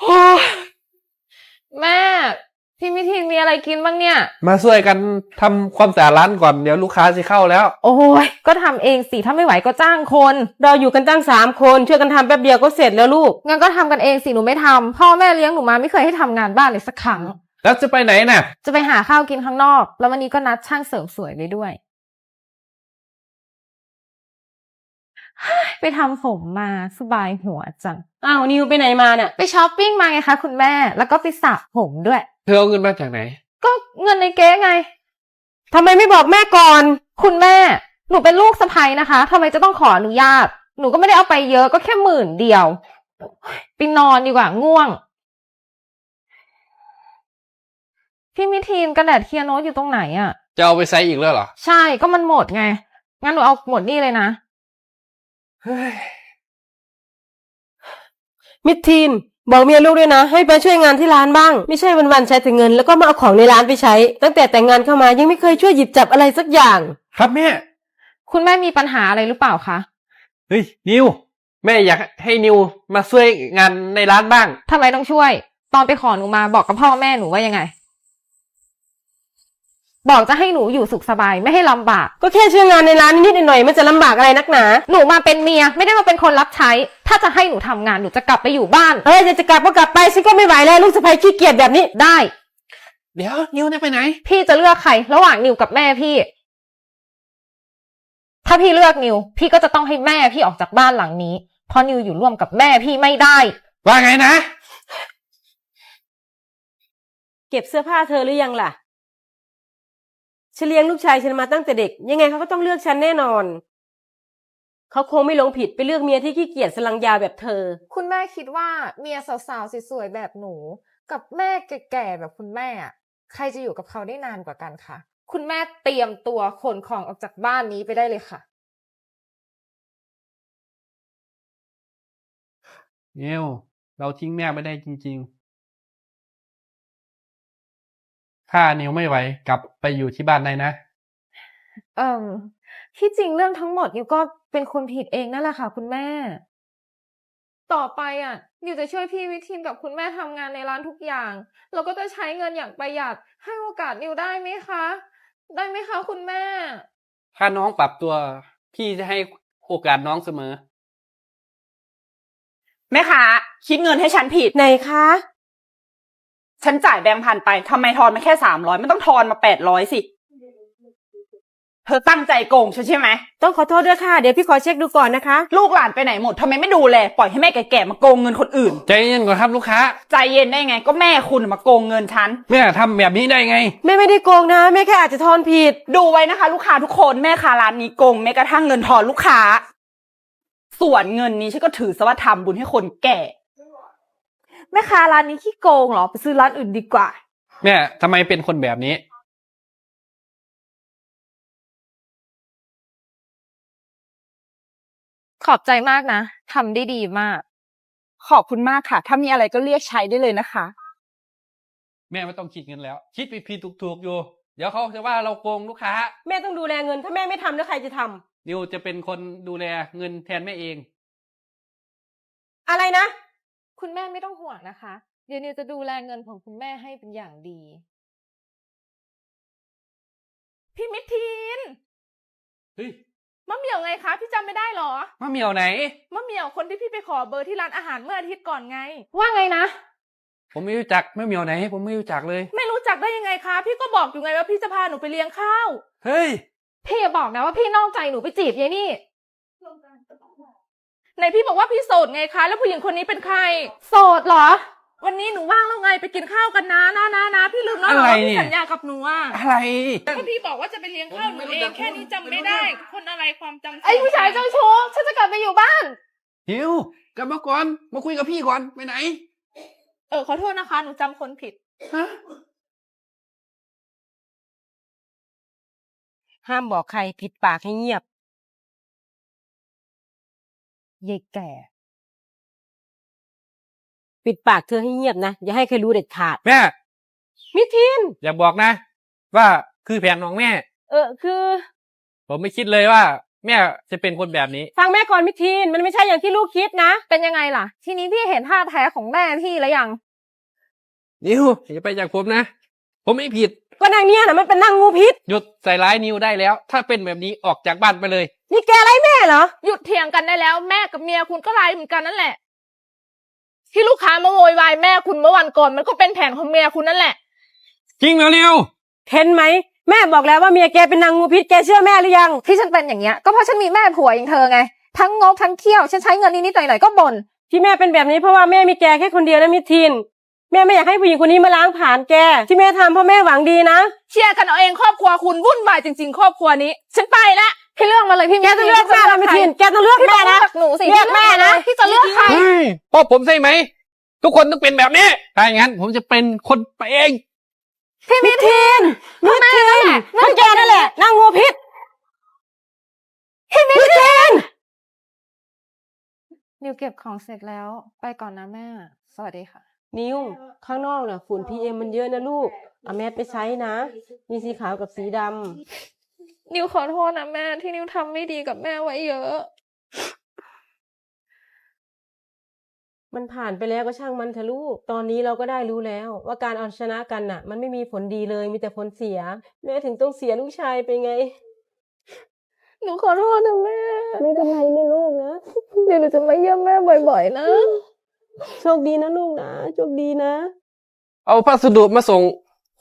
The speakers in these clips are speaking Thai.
โอ้ยแม่พี่มิทินมีอะไรกินบ้างเนี่ย มาช่วยกันทำความสะอาดร้านก่อนเดี๋ยวลูกค้าจะเข้าแล้ว โอ้ยก็ทำเองสิถ้าไม่ไหวก็จ้างคน เราอยู่กันตั้งสามคนช่วยกันทำแป๊บเดียวก็เสร็จแล้วลูกงั้นก็ทำกันเองสิหนูไม่ทำพ่อแม่เลี้ยงหนูมาไม่เคยให้ทำงานบ้านเลยสักครั้งแล้วจะไปไหนน่ะ จะไปหาข้าวกินข้างนอก แล้ววันนี้ก็นัดช่างเสริมสวยไว้ด้วย ไปทำผมมาสบายหัวจัง อ้าวนิวไปไหนมาเนี่ยไปช้อปปิ้งมาไงคะคุณแม่ แล้วก็ไปสระผมด้วย เธอเอาเงินมาจากไหน ก็เงินในเก๊ไง ทำไมไม่บอกแม่ก่อน คุณแม่ หนูเป็นลูกสะใภ้นะคะทำไมจะต้องขออนุญาต หนูก็ไม่ได้เอาไปเยอะก็แค่หมื่นเดียวไปนอนดีกว่าง่วง พี่มิทีนกระดาษเคียร์โนตอยู่ตรงไหนอะจะเอาไปใช้อีกแล้วเหรอ ใช่ก็มันหมดไง งั้นหนูเอาหมดนี่เลยนะเฮ้ย มิดทีนบอกเมียลูกด้วยนะ ให้ไปช่วยงานที่ร้านบ้าง ไม่ใช่วันๆใช้แต่เงินแล้วก็มาเอาของในร้านไปใช้ ตั้งแต่แต่งงานเข้ามายังไม่เคยช่วยหยิบจับอะไรสักอย่าง ครับแม่ คุณแม่มีปัญหาอะไรหรือเปล่าคะเฮ้ยนิว แม่อยากให้นิวมาช่วยงานในร้านบ้าง ทำไมต้องช่วย ตอนไปขอหนูมาบอกกับพ่อแม่หนูว่ายังไง บอกจะให้หนูอยู่สุขสบายไม่ให้ลำบาก ก็แค่ช่วยงานในร้านนิดๆหน่อยๆมันจะลำบากอะไรนักหนา หนูมาเป็นเมียไม่ได้มาเป็นคนรับใช้ ถ้าจะให้หนูทำงานหนูจะกลับไปอยู่บ้าน เอ้ยจะจะกลับก็กลับไปฉันก็ไม่ไหวแล้วลูกสะใภ้ขี้เกียจแบบนี้ ได้ เดี๋ยวนิวจะไปไหน พี่จะเลือกใคร ระหว่างนิวกับแม่พี่ ถ้าพี่เลือกนิว พี่ก็จะต้องให้แม่พี่ออกจากบ้านหลังนี้ เพราะนิวอยู่ร่วมกับแม่พี่ไม่ได้ ว่าไงนะ เก็บเสื้อผ้าเธอหรือยังล่ะ ฉันเลี้ยงลูกชายฉันมาตั้งแต่เด็ก ยังไงเขาก็ต้องเลือกฉันแน่นอน เขาคงไม่หลงผิดไปเลือกเมียที่ขี้เกียจสลังยาแบบเธอ คุณแม่คิดว่าเมียสาวๆสวยๆแบบหนู กับแม่แก่ๆแบบคุณแม่อะใครจะอยู่กับเขาได้นานกว่ากันคะคุณแม่เตรียมตัวขนของออกจากบ้านนี้ไปได้เลยค่ะนิวเราทิ้งแม่ไม่ได้จริง ๆ ถ้านิวไม่ไหวกลับไปอยู่ที่บ้านได้นะ เอ่มที่จริงเรื่องทั้งหมดนิวก็เป็นคนผิดเองนั่นแหละค่ะ คุณแม่ ต่อไปอะนิวจะช่วยพี่วิทีนกับคุณแม่ทำงานในร้านทุกอย่างเราก็จะใช้เงินอย่างประหยัด ให้โอกาสนิวได้ไหมคะ ได้ไหมคะ คุณแม่ ถ้าน้องปรับตัวพี่จะให้โอกาสน้องเสมอ แม่ค้าคิดเงินให้ฉันผิดไหนคะ ฉันจ่ายแบงค์พันไปทำไมทอนมาแค่สามร้อยไม่ต้องทอนมาแปดร้อยสิ เธอตั้งใจโกงฉันใช่ไหม ต้องขอโทษด้วยค่ะ เดี๋ยวพี่ขอเช็คดูก่อนนะคะ ลูกหลานไปไหนหมดทำไมไม่ดูแลปล่อยให้แม่แก่ๆมาโกงเงินคนอื่น ใจเย็นก่อนครับลูกค้าใจเย็นได้ไง ก็แม่คุณมาโกงเงินฉัน แม่ทำแบบนี้ได้ไง แม่ไม่ได้โกงนะแม่แค่อาจจะทอนผิด ดูไว้นะคะ ลูกค้าทุกคนแม่ค้าร้านนี้โกงแม้กระทั่งเงินทอนลูกค้า ส่วนเงินนี้ฉันก็ถือซะว่าทำบุญให้คนแก่ แม่ค้าร้านนี้ขี้โกงเหรอ ไปซื้อร้านอื่นดีกว่าแม่ทำไมเป็นคนแบบนี้ ขอบใจมากนะทำได้ดีมาก ขอบคุณมากค่ะ ถ้ามีอะไรก็เรียกใช้ได้เลยนะคะ แม่ไม่ต้องคิดเงินแล้ว คิดผิดผิดถูกถูกๆอยู่ เดี๋ยวเขาจะว่าเราโกงลูกค้า แม่ต้องดูแลเงิน ถ้าแม่ไม่ทำแล้วใครจะทำนิวจะเป็นคนดูแลเงินแทนแม่เอง อะไรนะ คุณแม่ไม่ต้องห่วงนะคะ เดี๋ยวนิวจะดูแลเงินของคุณแม่ให้เป็นอย่างดี พี่มิทีนเฮ้ยมะเหมี่ยวไงคะ พี่จำไม่ได้เหรอมะเหมียวไหน มะเหมี่ยวคนที่พี่ไปขอเบอร์ที่ร้านอาหารเมื่ออาทิตย์ก่อนไง ว่าไงนะ ผมไม่รู้จักมะเหมียวไหน ผมไม่รู้จักเลย ไม่รู้จักได้ยังไงคะ พี่ก็บอกอยู่ไงว่าพี่จะพาหนูไปเลี้ยงข้าว เฮ้ย พี่อย่าบอกนะว่าพี่นอกใจหนูไปจีบยายนี่ ไหนพี่บอกว่าพี่โสดไงคะ แล้วผู้หญิงคนนี้เป็นใคร โสดเหรอ วันนี้หนูว่างแล้วไงไปกินข้าวกันนะนะนะนะพี่ลืมแล้วเหรออะไรว่าเนี่พี่ย สัญญากับหนูอะอะไร ก็พี่บอกว่าจะไปเลี้ยงข้าวหนูเองแค่นี้จำไม่ได้ คนอะไรความจำไอ้ผู้ชายเจ้าชู้ฉันจะกลับไปอยู่บ้าน หิวกลับมาก่อน มาคุยกับพี่ก่อน ไปไหน เออขอโทษนะคะหนูจำคนผิด ฮะ ห้ามบอกใครผิดปากให้เงียบ ยายแก่ ปิดปากเธอให้เงียบนะ อย่าให้ใครรู้เด็ดขาด แม่ มิทิน อย่าบอกนะ ว่าคือแผนของแม่ เออคือ ผมไม่คิดเลยว่า แม่จะเป็นคนแบบนี้ ฟังแม่ก่อนมิทีนมันไม่ใช่อย่างที่ลูกคิดนะ เป็นยังไงล่ะ ทีนี้พี่เห็นท่าแท้ของแม่พี่แล้วยัง นิวอย่าไปจากผมนะ ผมไม่ผิด ก็นางเนี่ยนะมันเป็นนางงูพิษ หยุดใส่ร้ายนิวได้แล้ว ถ้าเป็นแบบนี้ออกจากบ้านไปเลย นี่แกอะไรแม่เหรอ หยุดเถียงกันได้แล้วแม่กับเมียคุณก็ไลายเหมือนกันนั่นแหละ ที่ลูกค้ามาโวยวายแม่คุณเมื่อวันก่อนมันก็เป็นแผนของเมียคุณนั่นแหละ จริงเหรอนิวเห็นไหม แม่บอกแล้วว่าเมียแกเป็นนางงูพิษแกเชื่อแม่หรือยัง ที่ฉันเป็นอย่างเงี้ยก็เพราะฉันมีแม่ผัวอย่างเธอไง ทั้งงกทั้งเคี่ยว ฉันใช้เงินนิดๆหน่อยๆก็บ่นที่แม่เป็นแบบนี้เพราะว่าแม่มีแกแค่คนเดียวนะมิทีน แม่ไม่อยากให้ผู้หญิงคนนี้มาล้างผ่านแก ที่แม่ทำเพราะแม่หวังดีนะ เชียร์กันเอาเองครอบครัวคุณวุ่นวายจริง ๆ ครอบครัวนี้ ฉันไปละพี่เลือกมาเลยพี่แกต้องเลือกแม่นะมิทีนแกต้องเลือกพี่แม่ต้องนะเลือกหนูสิเลือกแม่นะพี่จะเลือกใครเฮ้ยพ่อผมใช่ไหม ทุกคนต้องเป็นแบบนี้ถ้าอย่างนั้น ผมจะเป็นคนไปเองพี่มิทีนมิทีนมันแกนั่นแหละนางงูพิษพี่มิทีนนิวเก็บของเสร็จแล้ว ไปก่อนนะแม่ สวัสดีค่ะ นิวข้างนอกน่ะฝุ่นพีเอมมันเยอะนะลูกเอาแมสไปใช้นะ มีสีขาวกับสีดำนิวขอโทษนะแม่ที่นิวทำไม่ดีกับแม่ไว้เยอะ มันผ่านไปแล้วก็ช่างมันเถอะลูก ตอนนี้เราก็ได้รู้แล้ว ว่าการเอาชนะกันน่ะ มันไม่มีผลดีเลยมีแต่ผลเสีย แม่ถึงต้องเสียลูกชายไปไง หนูขอโทษนะแม่ ไม่เป็นไรนะลูกนะเดี๋ยวหนูจะมาเยี่ยมแม่บ่อย ๆ นะ โชคดีนะลูกนะโชคดีนะ เอาพัสดุมาส่ง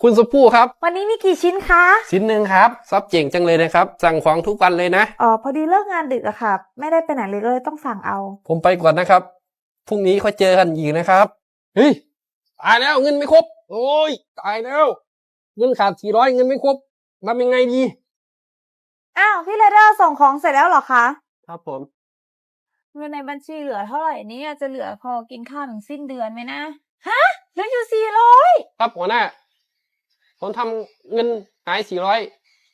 คุณสมพู่ครับ วันนี้มีกี่ชิ้นคะชิ้นหนึ่งครับซับเจ๋งจังเลยนะครับ สั่งของทุกวันเลยนะ อ๋อพอดีเลิกงานดึกอะค่ะ ไม่ได้ไปไหนเลยก็เลยต้องสั่งเอา ผมไปก่อนนะครับพรุ่งนี้ค่อยเจอกันอีกนะครับเฮ้ยตายแล้วเงินไม่ครบ โอ้ยตายแล้ว เงินขาดสี่ร้อยเงินไม่ครบทำยังไงดี อ้าว พี่เลเดอร์ส่งของเสร็จแล้วเหรอคะ ครับผม เงินในบัญชีเหลือเท่าไหร่เนี่ยจะเหลือพอกินข้าวถึงสิ้นเดือนไหมนะ ฮะเหลืออยู่สี่ร้อยครับหัวหน้า ผมทำเงินหายสี่ร้อย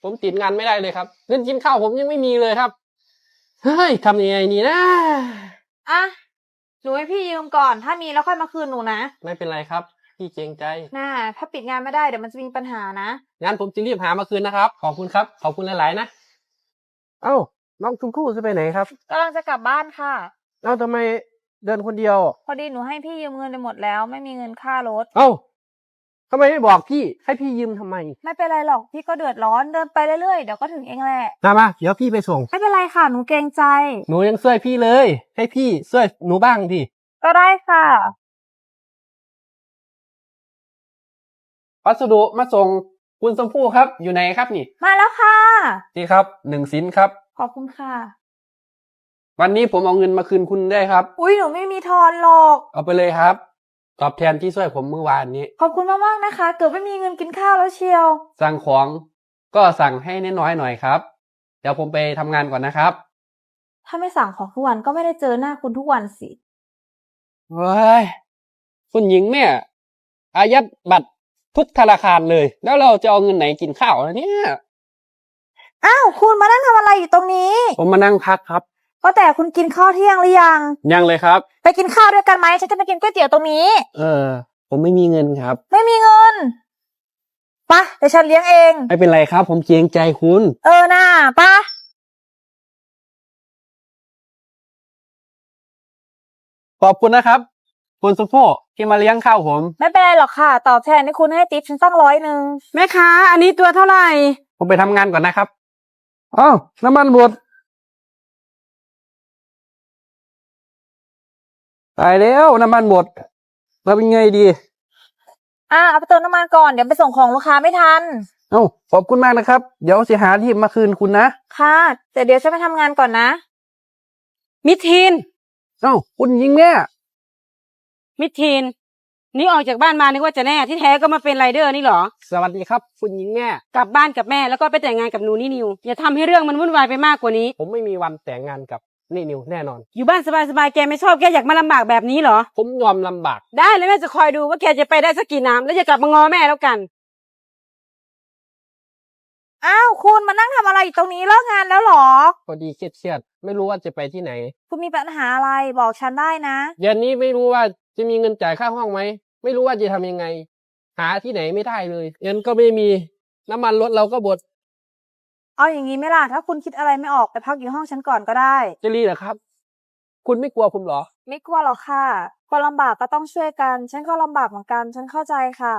ผมติดงานไม่ได้เลยครับ เงินกินข้าวผมยังไม่มีเลยครับ เฮ้ยทำยังไงนี่นะ อะหนูให้พี่ยืมก่อน ถ้ามีแล้วค่อยมาคืนหนูนะไม่เป็นไรครับ พี่เกรงใจ น่าถ้าปิดงานไม่ได้เดี๋ยวมันจะมีปัญหานะ งั้นผมจะรีบหามาคืนนะครับ ขอบคุณครับ ขอบคุณหลาย ๆ นะ เอ้า น้องชมพู่จะไปไหนครับกำลังจะกลับบ้านค่ะ เอ้าทำไมเดินคนเดียว พอดีหนูให้พี่ยืมเงินไปหมดแล้ว ไม่มีเงินค่ารถ เอ้าทำไมไม่บอกพี่ ให้พี่ยืมทำไม ไม่เป็นไรหรอกพี่ก็เดือดร้อนเดินไปเรื่อยๆเดี๋ยวก็ถึงเองแหละมามาเดี๋ยวพี่ไปส่ง ไม่เป็นไรค่ะหนูเกรงใจ หนูยังช่วยพี่เลย ให้พี่ช่วยหนูบ้างดิ ก็ได้ค่ะ พัสดุมาส่ง คุณชมพู่ครับอยู่ไหนครับนี่ มาแล้วค่ะ นี่ครับหนึ่งสินครับ ขอบคุณค่ะ วันนี้ผมเอาเงินมาคืนคุณได้ครับ อุ้ยหนูไม่มีทอนหรอก เอาไปเลยครับ ตอบแทนที่ช่วยผมเมื่อวานนี้ ขอบคุณมากๆนะคะ เกือบไม่มีเงินกินข้าวแล้วเชียว สั่งของก็สั่งให้น้อยๆหน่อยครับ เดี๋ยวผมไปทำงานก่อนนะครับถ้าไม่สั่งของทุกวันก็ไม่ได้เจอหน้าคุณทุกวันสิ เว้ยคุณหญิงเนี่ย อายัดบัตร ทุกธนาคารเลย แล้วเราจะเอาเงินไหนกินข้าวล่ะเนี่ย อ้าวคุณมานั่งทำอะไรอยู่ตรงนี้ ผมมานั่งพักครับ ก็แต่คุณกินข้าวเที่ยงหรือยัง ยังเลยครับ ไปกินข้าวด้วยกันไหมฉันจะไปกินก๋วยเตี๋ยวตรงนี้ เออ ผมไม่มีเงินครับ ไม่มีเงินไปะเดี๋ยวฉันเลี้ยงเอง ไม่เป็นไรครับ ผมเกรงใจคุณ เออน่าปะขอบคุณนะครับ คุณสุโภที่มาเลี้ยงข้าวผม ไม่เป็นไรหรอกค่ะ ตอบแทนที่คุณให้ติปฉันตั้งร้อยหนึ่งแม่ค้าอันนี้ตัวเท่าไหร่ ผมไปทำงานก่อนนะครับอ้าวน้ำมันหมดตายแล้วน้ำมันหมดเราเป็นไงดี อะเอาไปเติมน้ำมันก่อนเดี๋ยวไปส่งของลูกค้าไม่ทัน เอ้าขอบคุณมากนะครับ เดี๋ยวจะหาที่มาคืนคุณนะค่ะ แต่เดี๋ยวฉันไปทำงานก่อนนะ มิทีนเอ้าคุณยิงแม่มิทีนนี่ออกจากบ้านมานึกว่าจะแน่ที่แท้ก็มาเป็นไรเดอร์นี่เหรอ สวัสดีครับ คุณยิงแม่ กลับบ้านกับแม่แล้วก็ไปแต่งงานกับหนูนี่นิว อย่าทำให้เรื่องมันวุ่นวายไปมากกว่านี้ ผมไม่มีวันแต่งงานกับนี่นิวแน่นอน อยู่บ้านสบายๆแกไม่ชอบแกอยากมาลำบากแบบนี้เหรอ ผมยอมลำบาก ได้แล้วแม่จะคอยดูว่าแกจะไปได้สักกี่น้ำแล้วจะกลับมางอแม่แล้วกันอ้าวคุณมานั่งทำอะไรอยู่ตรงนี้เลิกงานแล้วเหรอ พอดีเครียดๆไม่รู้ว่าจะไปที่ไหน คุณมีปัญหาอะไรบอกฉันได้นะ เย็นนี้ไม่รู้ว่า จะมีเงินจ่ายค่าห้องไหม ไม่รู้ว่าจะทำยังไง หาที่ไหนไม่ได้เลยเงินก็ไม่มีน้ำมันรถเราก็บดเอาอย่างนี้ไหมล่ะถ้าคุณคิดอะไรไม่ออกไปพักอยู่ห้องฉันก่อนก็ได้เจลีเหรอครับ คุณไม่กลัวผมเหรอ ไม่กลัวหรอกค่ะคนลำบากก็ต้องช่วยกัน ฉันก็ลำบากเหมือนกัน ฉันเข้าใจค่ะ